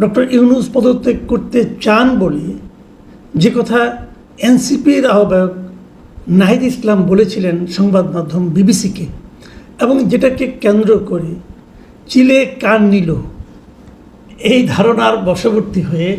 Doctor Yunus পদত্যাগ করতে চান বলে যে কথা এনসিপির আহ্বায়ক নাহিদ ইসলাম বলেছিলেন সংবাদ মাধ্যম বিবিসিকে, এবং যেটাকে কেন্দ্র করে চিলে কান নিল। এই ধারণার বশবর্তী হয়ে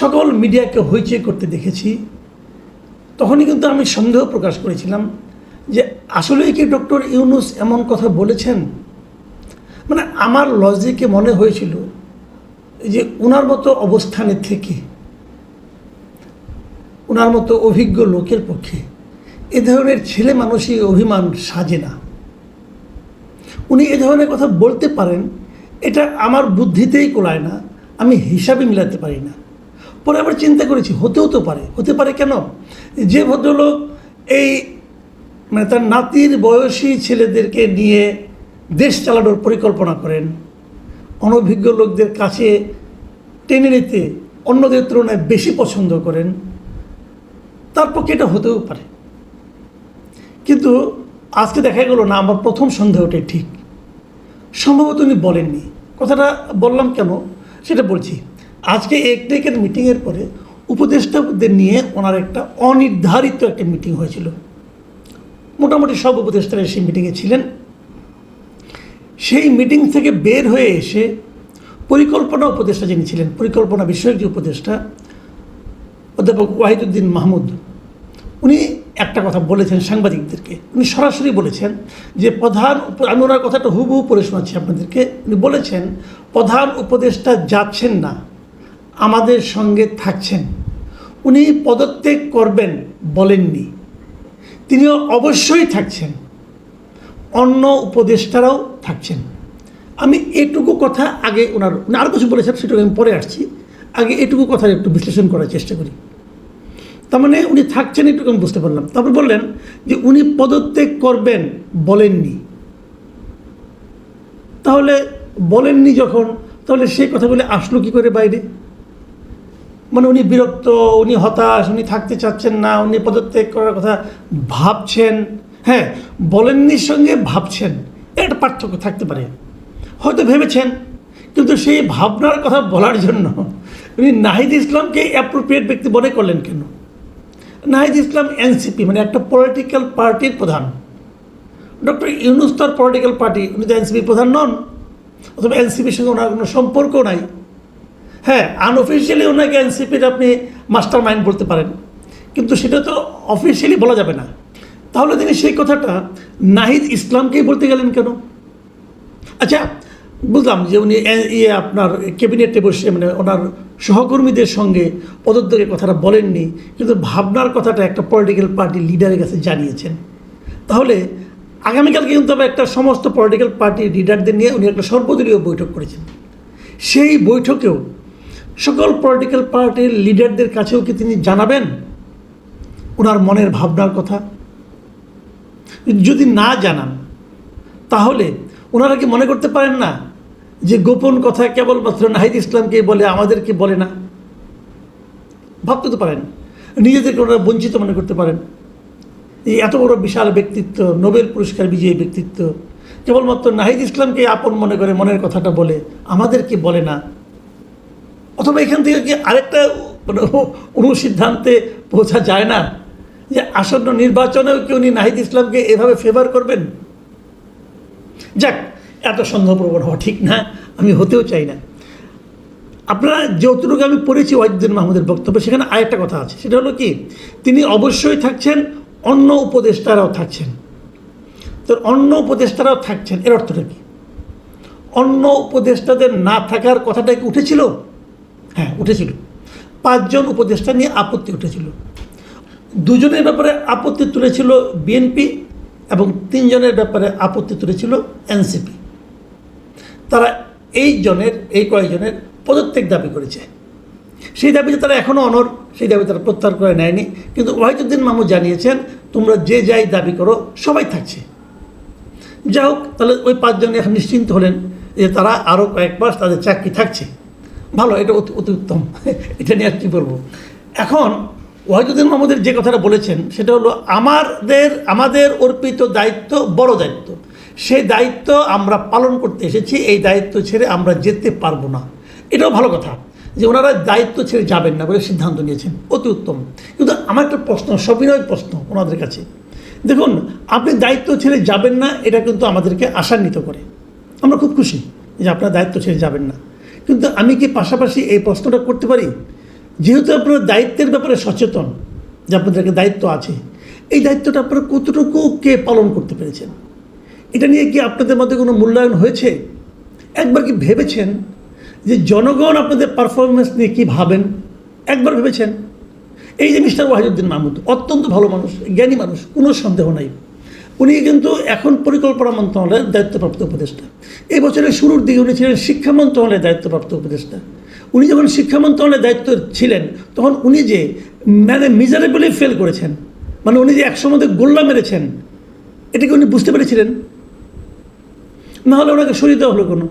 সকল মিডিয়াকে হইচই করতে দেখেছি। তখনই কিন্তু আমি সন্দেহ প্রকাশ করেছিলাম যে আসলেই কি ডক্টর ইউনুস এমন কথা বলেছেন? মানে আমার লজিকে মনে হয়েছিল যে ওনার মতো অবস্থানে থেকে ওনার মতো অভিজ্ঞ লোকের পক্ষে এ ধরনের ছেলে মানুষই অভিমান সাজে না। উনি এ ধরনের কথা বলতে পারেন, এটা আমার বুদ্ধিতেই কোলায় না, আমি হিসাবে মিলাতে পারি না। পরে আবার চিন্তা করেছি, হতেও তো পারে, হতে পারে কেন? যে ভদ্রলোক এই মানে তার নাতির বয়সী ছেলেদেরকে নিয়ে দেশ চালানোর পরিকল্পনা করেন অনভিজ্ঞ লোকদের কাছে টেনে নিতে অন্যদের তুলনায় বেশি পছন্দ করেন, তার পক্ষে এটা হতেও পারে। কিন্তু আজকে দেখা গেল না, আমার প্রথম সন্দেহটাই ঠিক। সম্ভবত উনি বলেননি। কথাটা বললাম কেন? সেটা বলছি, আজকে একটেকের মিটিংয়ের পরে উপদেষ্টাদের নিয়ে ওনার একটা অনির্ধারিত একটা মিটিং হয়েছিল। মোটামুটি সব উপদেষ্টারা সেই মিটিংয়ে ছিলেন। সেই মিটিং থেকে বের হয়ে এসে পরিকল্পনা উপদেষ্টা যিনি ছিলেন, পরিকল্পনা বিষয়ক যে উপদেষ্টা, অধ্যাপক ওয়াহিদুদ্দিন মাহমুদ, উনি একটা কথা বলেছেন সাংবাদিকদেরকে। উনি সরাসরি বলেছেন যে প্রধান আমি ওনার কথাটা হুবহু পড়ে শোনাচ্ছি আপনাদেরকে। উনি বলেছেন, প্রধান উপদেষ্টা যাচ্ছেন না, আমাদের সঙ্গে থাকছেন। উনি পদত্যাগ করবেন বলেননি। তিনিও অবশ্যই থাকছেন। অন্য উপদেষ্টারাও থাকছেন। আমি এটুকু কথা আগে ওনার উনি আরও কিছু বলেছেন, সেটুকু আমি পরে আসছি। আগে এটুকু কথা একটু বিশ্লেষণ করার চেষ্টা করি। তার মানে উনি থাকছেন এটুকু আমি বুঝতে পারলাম। তারপর বললেন যে উনি পদত্যাগ করবেন বলেননি। তাহলে বলেননি যখন, তাহলে সেই কথাগুলি আসলো কি করে বাইরে? মানে উনি বিরক্ত, উনি হতাশ, উনি থাকতে চাচ্ছেন না, উনি পদত্যাগ করার কথা ভাবছেন। হ্যাঁ বলেননির সঙ্গে ভাবছেন। একটা পার্থক্য থাকতে পারে। হয়তো ভেবেছেন, কিন্তু সেই ভাবনার কথা বলার জন্য উনি নাহিদ ইসলামকে অ্যাপ্রোপ্রিয়েট ব্যক্তি মনে করলেন কেন? নাহিদ ইসলাম এনসিপি মানে একটা পলিটিক্যাল পার্টির প্রধান। ডক্টর ইউনুস পলিটিক্যাল পার্টি উনি তো এনসিপির প্রধান নন, অথবা এনসিপির সঙ্গে ওনার কোনো সম্পর্ক নাই। হ্যাঁ আনঅফিসিয়ালি ওনাকে এনসিপির আপনি মাস্টার মাইন্ড বলতে পারেন, কিন্তু সেটা তো অফিসিয়ালি বলা যাবে না। তাহলে তিনি সেই কথাটা নাহিদ ইসলামকেই বলতে গেলেন কেন? আচ্ছা বুঝলাম যে উনি ইয়ে আপনার ক্যাবিনেটে বসে মানে ওনার সহকর্মীদের সঙ্গে পদত্যাগের কথাটা বলেননি, কিন্তু ভাবনার কথাটা একটা পলিটিক্যাল পার্টি লিডারের কাছে জানিয়েছেন। তাহলে আগামীকালকে কিন্তু আবার একটা সমস্ত পলিটিক্যাল পার্টির লিডারদের নিয়ে উনি একটা সর্বদলীয় বৈঠক করেছেন। সেই বৈঠকেও সকল পলিটিক্যাল পার্টির লিডারদের কাছেও কি তিনি জানাবেন? ওনার মনের ভাবনার কথা? যদি না জানান, তাহলে ওনারা কি মনে করতে পারেন না যে গোপন কথা কেবলমাত্র নাহিদ ইসলামকে বলে, আমাদেরকে বলে না? ভাবতে তো পারেন। নিজেদেরকে ওনারা বঞ্চিত মনে করতে পারেন? এই এত বড় বিশাল ব্যক্তিত্ব, নোবেল পুরস্কার বিজয়ী ব্যক্তিত্ব, কেবলমাত্র নাহিদ ইসলামকে আপন মনে করে মনের কথাটা বলে, আমাদেরকে বলে না? অথবা এখান থেকে কি আরেকটা মানে অনুসিদ্ধান্তে পৌঁছা যায় না? যে আসন্ন নির্বাচনেও কি উনি নাহিদ ইসলামকে এভাবে ফেভার করবেন? যাক, এত সন্দেহপ্রবণ হওয়া ঠিক না, আমি হতেও চাই না। আপনারা যতটুকু আমি পড়েছি ওয়াহিদুদ্দিন মাহমুদের বক্তব্য, সেখানে আরেকটা কথা আছে, সেটা হলো কি, তিনি অবশ্যই থাকছেন, অন্য উপদেষ্টারাও থাকছেন। তো অন্য উপদেষ্টারাও থাকছেন, এর অর্থটা কি? অন্য উপদেষ্টাদের না থাকার কথাটা কি উঠেছিল? হ্যাঁ উঠেছিল। পাঁচজন উপদেষ্টা নিয়ে আপত্তি উঠেছিল। দুজনের ব্যাপারে আপত্তি তুলেছিল বিএনপি এবং তিনজনের ব্যাপারে আপত্তি তুলেছিল এনসিপি তারা এই জনের, এই কয়েকজনের পদত্যাগ দাবি করেছে। সেই দাবিতে তারা এখনও অনর সেই দাবি তারা প্রত্যাহার করে নেয়নি। কিন্তু ওয়াহিদুদ্দিন মামু জানিয়েছেন, তোমরা যে যাই দাবি করো, সবাই থাকছে। যাই হোক, তাহলে ওই পাঁচজন এখন নিশ্চিন্ত হলেন যে তারা আরও কয়েক মাস তাদের চাকরি থাকছে। ভালো, এটা অতি উত্তম। এটা নিয়ে আর কী বলব? এখন ওয়াহিদুদ্দিন মাহমুদের যে কথাটা বলেছেন, সেটা হলো আমাদের আমাদের অর্পিত দায়িত্ব বড় দায়িত্ব। সেই দায়িত্ব আমরা পালন করতে এসেছি, এই দায়িত্ব ছেড়ে আমরা যেতে পারব না। এটাও ভালো কথা যে ওনারা দায়িত্ব ছেড়ে যাবেন না বলে সিদ্ধান্ত নিয়েছেন, অতি উত্তম। কিন্তু আমার একটা প্রশ্ন, সবিনয় প্রশ্ন ওনাদের কাছে। দেখুন, আপনি দায়িত্ব ছেড়ে যাবেন না, এটা কিন্তু আমাদেরকে আশান্বিত করে। আমরা খুব খুশি যে আপনার দায়িত্ব ছেড়ে যাবেন না। কিন্তু আমি কি পাশাপাশি এই প্রশ্নটা করতে পারি? যেহেতু আপনারা দায়িত্বের ব্যাপারে সচেতন, যে আপনাদেরকে দায়িত্ব আছে, এই দায়িত্বটা আপনারা কতটুকু কে পালন করতে পেরেছেন? এটা নিয়ে কি আপনাদের মধ্যে কোনো মূল্যায়ন হয়েছে? একবার কি ভেবেছেন যে জনগণ আপনাদের পারফরমেন্স নিয়ে কী ভাবেন? একবার ভেবেছেন? এই যে মিস্টার ওয়াহিদুদ্দিন মাহমুদ, অত্যন্ত ভালো মানুষ, জ্ঞানী মানুষ, কোনো সন্দেহ নাই। উনি কিন্তু এখন পরিকল্পনা মন্ত্রণালয়ের দায়িত্বপ্রাপ্ত উপদেষ্টা। এই বছরের শুরুর দিকে উনি ছিলেন শিক্ষা মন্ত্রণালয়ের দায়িত্বপ্রাপ্ত উপদেষ্টা। উনি যখন শিক্ষা মন্ত্রণালয়ের দায়িত্ব ছিলেন, তখন উনি যে মানে মিজারেবলি ফেল করেছেন মানে উনি যে একশো মধ্যে গোল্লা মেরেছেন এটাকে উনি বুঝতে পেরেছিলেন? না হলে ওনাকে সরিয়ে দেওয়া হলো কোনো।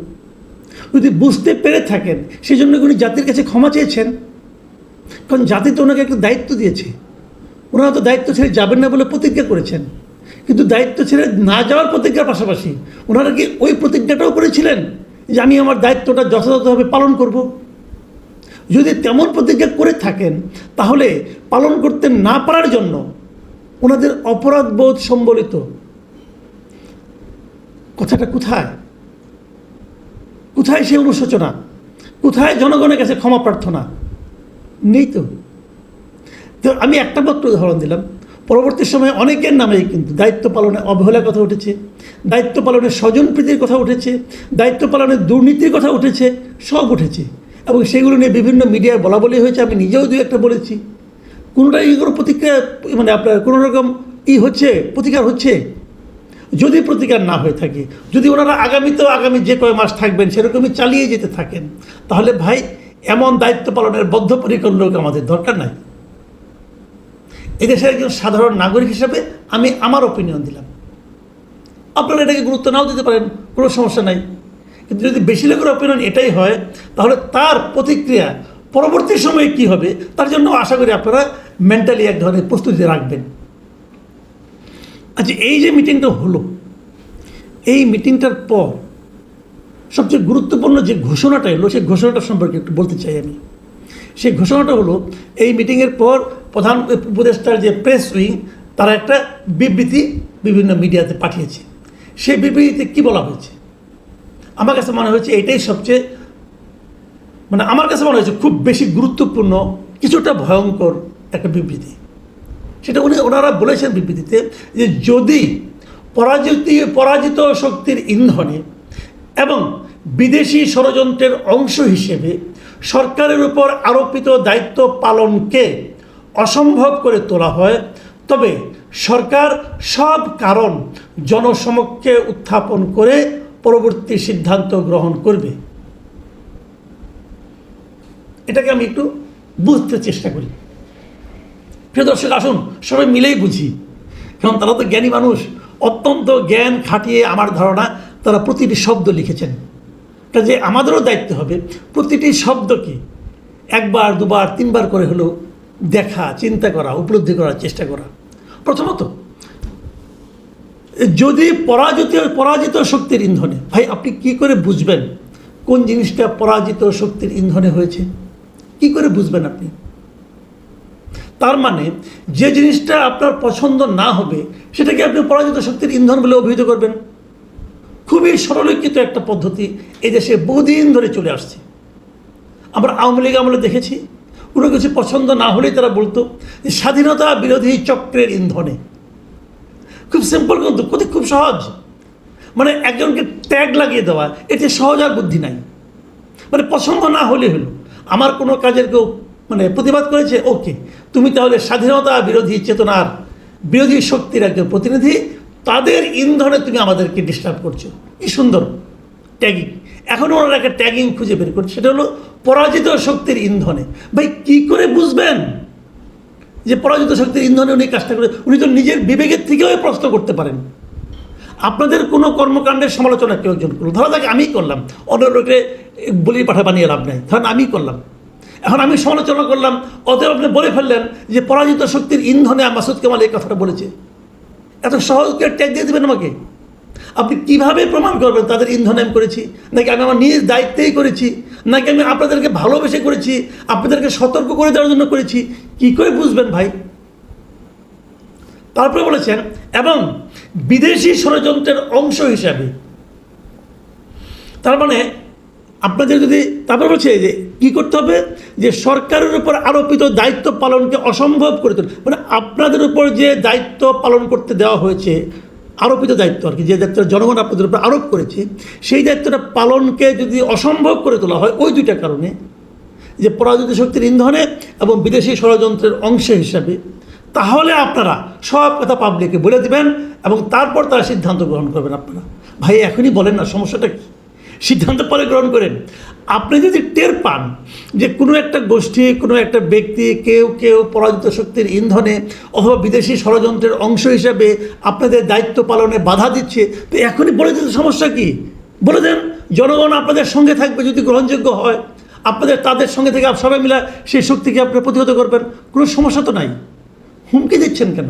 যদি বুঝতে পেরে থাকেন সেই জন্য উনি জাতির কাছে ক্ষমা চেয়েছেন? কারণ জাতি তো ওনাকে একটা দায়িত্ব দিয়েছে। ওনারা তো দায়িত্ব ছেড়ে যাবেন না বলে প্রতিজ্ঞা করেছেন। কিন্তু দায়িত্ব ছেড়ে না যাওয়ার প্রতিজ্ঞার পাশাপাশি ওনারা কি ওই প্রতিজ্ঞাটাও করেছিলেন যে আমি আমার দায়িত্বটা যথাযথভাবে পালন করব? যদি তেমন প্রতিজ্ঞা করে থাকেন, তাহলে পালন করতে না পারার জন্য ওনাদের অপরাধ বোধ সম্বলিত। কথাটা কোথায়? কোথায় সে অনুশোচনা? কোথায় জনগণের কাছে ক্ষমা প্রার্থনা? নেই তো। তো আমি একটা মাত্র উদাহরণ দিলাম। পরবর্তী সময়ে অনেকের নামেই কিন্তু দায়িত্ব পালনে অবহেলার কথা উঠেছে, দায়িত্ব পালনের স্বজনপ্রীতির কথা উঠেছে, দায়িত্ব পালনের দুর্নীতির কথা উঠেছে, সব উঠেছে। এবং সেগুলো নিয়ে বিভিন্ন মিডিয়ায় বলা বলি হয়েছে, আমি নিজেও দু একটা বলেছি। কোনোটা এইগুলো প্রতিক্রিয়া মানে আপনার কোনো রকম ই হচ্ছে, প্রতিকার হচ্ছে? যদি প্রতিকার না হয়ে থাকে, যদি ওনারা আগামীতেও আগামী যে কয় মাস থাকবেন সেরকমই চালিয়ে যেতে থাকেন, তাহলে ভাই এমন দায়িত্ব পালনের বদ্ধপরিকর লোক আমাদের দরকার নাই। এদেশের একজন সাধারণ নাগরিক হিসাবে আমি আমার অপিনিয়ন দিলাম। আপনারা এটাকে গুরুত্ব নাও দিতে পারেন, কোনো সমস্যা নাই। কিন্তু যদি বেশি লোকের অপিনিয়ন এটাই হয়, তাহলে তার প্রতিক্রিয়া পরবর্তী সময়ে কি হবে? তার জন্য আশা করি আপনারা মেন্টালি এক ধরনের প্রস্তুতি রাখবেন। আচ্ছা এই যে মিটিংটা হলো, এই মিটিংটার পর সবচেয়ে গুরুত্বপূর্ণ যে ঘোষণাটা এলো, সেই ঘোষণাটা সম্পর্কে একটু বলতে চাই আমি। সেই ঘোষণাটা হলো, এই মিটিংয়ের পর প্রধান উপদেষ্টার যে প্রেস উইং তারা একটা বিবৃতি বিভিন্ন মিডিয়াতে পাঠিয়েছে। সেই বিবৃতিতে কি বলা হয়েছে? আমার কাছে মনে হয়েছে এটাই সবচেয়ে মানে আমার কাছে মনে হয়েছে খুব বেশি গুরুত্বপূর্ণ, কিছুটা ভয়ঙ্কর একটা বিবৃতি। সেটা উনি, ওনারা বলেছেন বিবৃতিতে যে যদি পরাজিত পরাজিত শক্তির ইন্ধনে এবং বিদেশি ষড়যন্ত্রের অংশ হিসেবে সরকারের উপর আরোপিত দায়িত্ব পালনকে অসম্ভব করে তোলা হয়, তবে সরকার সব কারণ জনসমক্ষে উত্থাপন করে পরবর্তী সিদ্ধান্ত গ্রহণ করবে। এটাকে আমি একটু বুঝতে চেষ্টা করি। প্রিয় দর্শক, আসুন, সবাই মিলেই বুঝি। কারণ তারা তো জ্ঞানী মানুষ। অত্যন্ত জ্ঞান খাটিয়ে আমার ধারণা তারা প্রতিটি শব্দ লিখেছেন। কাজে আমাদেরও দায়িত্ব হবে প্রতিটি শব্দকে একবার, দুবার, তিনবার করে হলেও দেখা, চিন্তা করা, উপলব্ধি করার চেষ্টা করা। প্রথমত যদি পরাজিত পরাজিত শক্তির ইন্ধনে, ভাই আপনি কি করে বুঝবেন কোন জিনিসটা পরাজিত শক্তির ইন্ধনে হয়েছে? কি করে বুঝবেন আপনি? তার মানে যে জিনিসটা আপনার পছন্দ না হবে, সেটাকে আপনি পরাজিত শক্তির ইন্ধন বলে অভিহিত করবেন। খুবই সরলীকৃত একটা পদ্ধতি এই দেশে বহুদিন ধরে চলে আসছে। আমরা আওয়ামী লীগ আমলে দেখেছি, কোনো কিছু পছন্দ না হলেই তারা বলতো স্বাধীনতা বিরোধী চক্রের ইন্ধনে। খুব সিম্পল কিন্তু কত খুব সহজ। মানে একজনকে ট্যাগ লাগিয়ে দেওয়া, এতে সহজ আর বুদ্ধি নাই। মানে পছন্দ না হলে হলো, আমার কোনো কাজের কেউ মানে প্রতিবাদ করেছে ওকে তুমি তাহলে স্বাধীনতা বিরোধী চেতনার বিরোধী শক্তির একজন প্রতিনিধি, তাদের ইন্ধনে তুমি আমাদেরকে ডিস্টার্ব করছ। কি সুন্দর ট্যাগিং এখন ওনারা একটা ট্যাগিং খুঁজে বের করছে, সেটা হলো পরাজিত শক্তির ইন্ধনে। ভাই, কি করে বুঝবেন? যে পরাজিত শক্তির ইন্ধনে উনি কাজটা করে, উনি তো নিজের বিবেকের থেকেও এই প্রশ্ন করতে পারেন। আপনাদের কোনো কর্মকাণ্ডের সমালোচনা কেউ একজন করল। ধরা তাকে আমিই করলাম। অন্য লোকে বলি পাঠা বানিয়ে লাভ নেই। ধরেন আমি করলাম। এখন আমি সমালোচনা করলাম, অতএব আপনি বলে ফেললেন যে পরাজিত শক্তির ইন্ধনে মাসুদ কেমাল এই কথাটা বলেছে। এত সহজ করে ট্যাগ দিয়ে দেবেন আমাকে। আপনি কীভাবে প্রমাণ করবেন? তাদের ইন্ধন আমি করেছি। নাকি আমি আমার নিজ দায়িত্বেই করেছি? নাকি আমি আপনাদেরকে ভালোবেসে করেছি? আপনাদেরকে সতর্ক করে দেওয়ার জন্য করেছি? কি করে বুঝবেন ভাই? তারপরে বলেছেন, এবং বিদেশি ষড়যন্ত্রের অংশ হিসাবে। তার মানে আপনাদের যদি, তারপর বলছে যে, কি করতে হবে? যে সরকারের উপর আরোপিত দায়িত্ব পালনকে অসম্ভব করে তোলে। মানে আপনাদের উপর যে দায়িত্ব পালন করতে দেওয়া হয়েছে আরোপিত দায়িত্ব আর কি, যে দায়িত্বটা জনগণ আপনাদের উপরে আরোপ করেছে, সেই দায়িত্বটা পালনকে যদি অসম্ভব করে তোলা হয়, ওই দুইটা কারণে। যে পরাজিত শক্তির ইন্ধনে এবং বিদেশি ষড়যন্ত্রের অংশ হিসাবে, তাহলে আপনারা সব কথা পাবলিককে বলে দেবেন এবং তারপর তারা সিদ্ধান্ত গ্রহণ করবেন আপনারা। ভাই, এখনই বলেন না, সমস্যাটা কি? সিদ্ধান্ত পরে গ্রহণ করেন। আপনি যদি টের পান যে কোনো একটা গোষ্ঠী, কোনো একটা ব্যক্তি, কেউ কেউ পরাজিত শক্তির ইন্ধনে অথবা বিদেশি ষড়যন্ত্রের অংশ হিসাবে আপনাদের দায়িত্ব পালনে বাধা দিচ্ছে, তো এখনই বলে দিতে সমস্যা কি? বলে দেন, জনগণ আপনাদের সঙ্গে থাকবে যদি গ্রহণযোগ্য হয়। আপনাদের, তাদের সঙ্গে থেকে সবাই মিলে সেই শক্তিকে আপনি প্রতিহত করবেন। কোনো সমস্যা তো নাই। হুমকি দিচ্ছেন কেন?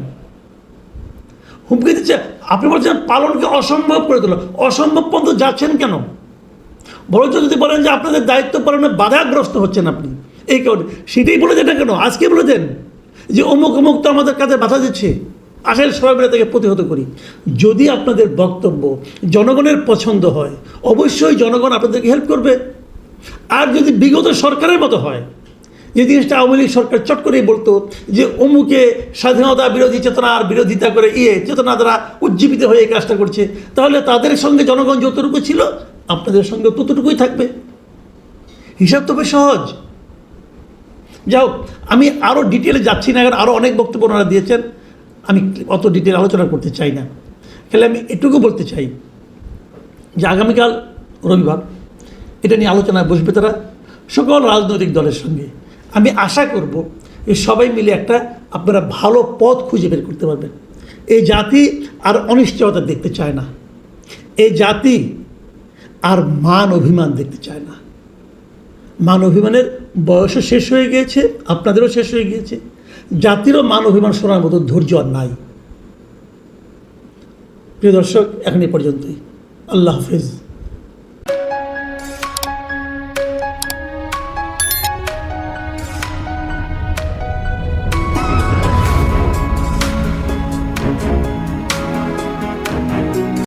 হুমকি দিচ্ছে, আপনি বলছেন পালনকে অসম্ভব করে তোলো অসম্ভব পর্যন্ত যাচ্ছেন কেন? বরঞ্চ যদি বলেন যে আপনাদের দায়িত্ব পালনে বাধাগ্রস্ত হচ্ছেন আপনি, এই কারণে। সেটাই বলে দেন কেন? আজকে বলে দেন যে অমুক অমুক তো আমাদের কাছে বাধা দিচ্ছে। আসলে সবাই মিলে তাকে প্রতিহত করি। যদি আপনাদের বক্তব্য জনগণের পছন্দ হয়, অবশ্যই জনগণ আপনাদেরকে হেল্প করবে। আর যদি বিগত সরকারের মতো হয়, যে জিনিসটা আওয়ামী লীগ সরকার চট করেই বলতো, যে অমুকে স্বাধীনতা বিরোধী চেতনার বিরোধিতা করে ইয়ে চেতনা দ্বারা উজ্জীবিত হয়ে এই কাজটা করছে, তাহলে তাদের সঙ্গে জনগণ যতটুকু ছিল আপনাদের সঙ্গে ততটুকুই থাকবে। হিসাব তো বেশ সহজ। যাও আমি আরও ডিটেলে যাচ্ছি না আরও অনেক বক্তব্য ওনারা দিয়েছেন। আমি অত ডিটেল আলোচনা করতে চাই না। তাহলে আমি এটুকু বলতে চাই যে আগামীকাল রবিবার এটা নিয়ে আলোচনায় বসবে তারা সকল রাজনৈতিক দলের সঙ্গে। আমি আশা করব যে সবাই মিলে একটা আপনারা ভালো পথ খুঁজে বের করতে পারবেন। এই জাতি আর অনিশ্চয়তা দেখতে চায় না। এই জাতি আর মান অভিমান দেখতে চায় না। মান অভিমানের বয়সও শেষ হয়ে গিয়েছে, আপনাদেরও শেষ হয়ে গিয়েছে। জাতিরও মান অভিমান শোনার মতো ধৈর্য আর নাই। প্রিয় দর্শক, এখন এ পর্যন্তই। আল্লাহ হাফিজ।